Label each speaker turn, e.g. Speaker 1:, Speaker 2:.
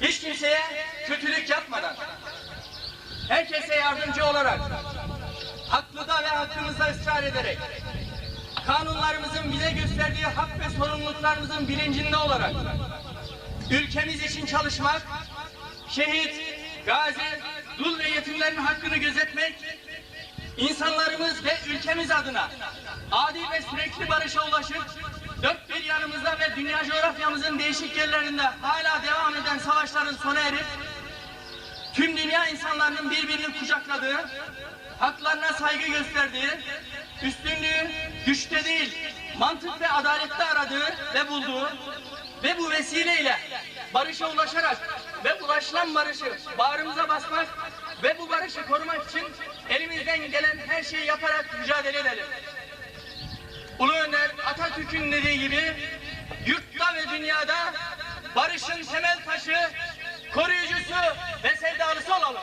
Speaker 1: hiç kimseye kötülük yapmadan, herkese yardımcı olarak, haklıda ve hakkımızda ısrar ederek, kanunlarımızın bize gösterdiği hak ve sorumluluklarımızın bilincinde olarak, ülkemiz için çalışmak, şehit, gazi, dul ve yetimlerin hakkını gözetmek, insanlarımız ve ülkemiz adına adil ve sürekli barışa ulaşıp dünya coğrafyamızın değişik yerlerinde hala devam eden savaşların sona erip tüm dünya insanlarının birbirini kucakladığı, haklarına saygı gösterdiği, üstünlüğü güçte değil, mantık ve adalette aradığı ve bulduğu ve bu vesileyle barışa ulaşarak ve ulaşılan barışı bağrımıza basmak ve bu barışı korumak için elimizden gelen her şeyi yaparak mücadele edelim. Ulu Önder Atatürk'ün dediği gibi yurtta ve dünyada barışın temel taşı, koruyucusu ve sevdalısı olalım.